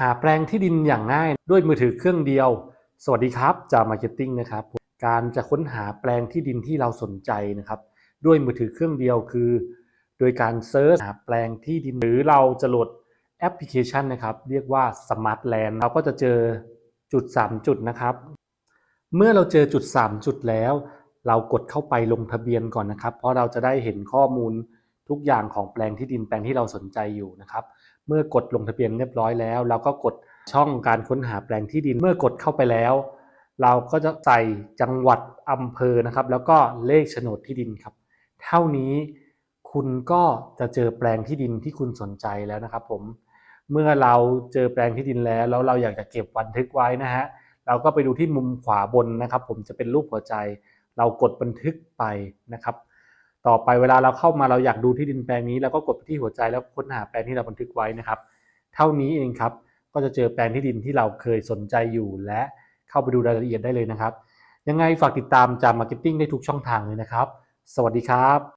หาแปลงที่ดินอย่างง่ายด้วยมือถือเครื่องเดียว สวัสดีครับจามาร์เก็ตติ้งนะครับ การจะค้นหาแปลงที่ดินที่เราสนใจนะครับ ด้วยมือถือเครื่องเดียวคือ โดยการเซิร์ชหาแปลงที่ดิน หรือเราจะโหลดแอปพลิเคชันนะครับ เรียกว่า Smart Land เราก็จะเจอจุด 3 จุดนะครับ เมื่อเราเจอจุด 3 จุดแล้ว เรากดเข้าไปลงทะเบียนก่อนนะครับ เพราะเราจะได้เห็นข้อมูล ทุกอย่างของแปลงที่ดินแปลงที่เราสนใจอยู่นะครับ เมื่อกดลงทะเบียนเรียบร้อยแล้ว เราก็กดช่องการค้นหาแปลงที่ดินเมื่อกดเข้าไปแล้ว เราก็จะใส่จังหวัดอำเภอนะครับ แล้วก็เลขโฉนดที่ดินครับ เท่านี้คุณก็จะเจอแปลงที่ดินที่คุณสนใจแล้วนะครับ ผมเมื่อเราเจอแปลงที่ดินแล้ว แล้วเราอยากจะเก็บบันทึกไว้นะฮะเราก็ไปดูที่มุมขวาบนนะครับ ผมจะเป็นรูปหัวใจ เรากดบันทึกไปนะครับ ต่อไปเวลาเราเข้ามาเราอยากดูที่ดินแปลงนี้เราก็กดไปที่หัวใจแล้วค้นหาแปลงที่เราบันทึกไว้นะครับ เท่านี้เองครับก็จะเจอแปลงที่ดินที่เราเคยสนใจอยู่ และเข้าไปดูรายละเอียดได้เลยนะครับ ยังไงฝากติดตามจามมาร์เก็ตติ้งได้ทุกช่องทางเลยนะครับ สวัสดีครับ